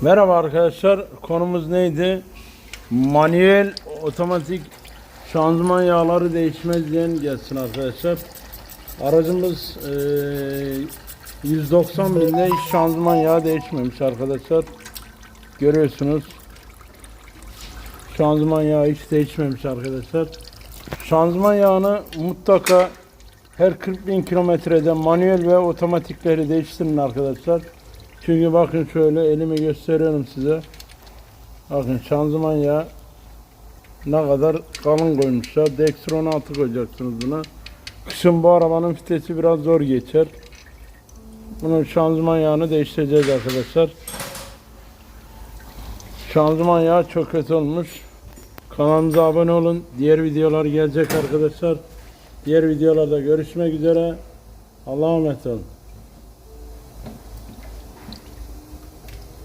Merhaba arkadaşlar. Konumuz neydi? Manuel otomatik şanzıman yağları değişmez diyen gelsin arkadaşlar. Aracımız eee 190 binde şanzıman yağı değişmemiş arkadaşlar. Görüyorsunuz. Şanzıman yağı hiç değişmemiş arkadaşlar. Şanzıman yağını mutlaka her 40 bin kilometrede manuel ve otomatikleri değiştirin arkadaşlar. Çünkü bakın şöyle elimi gösteriyorum size. Bakın şanzıman yağı ne kadar kalın koymuşlar. Dextron 6 koyacaksınız buna. Kışın bu arabanın vitesi biraz zor geçer. Bunun şanzıman yağını değiştireceğiz arkadaşlar. Şanzıman yağı çok kötü olmuş. Kanalımıza abone olun. Diğer videolar gelecek arkadaşlar. Diğer videolarda görüşmek üzere. Allah'a emanet olun.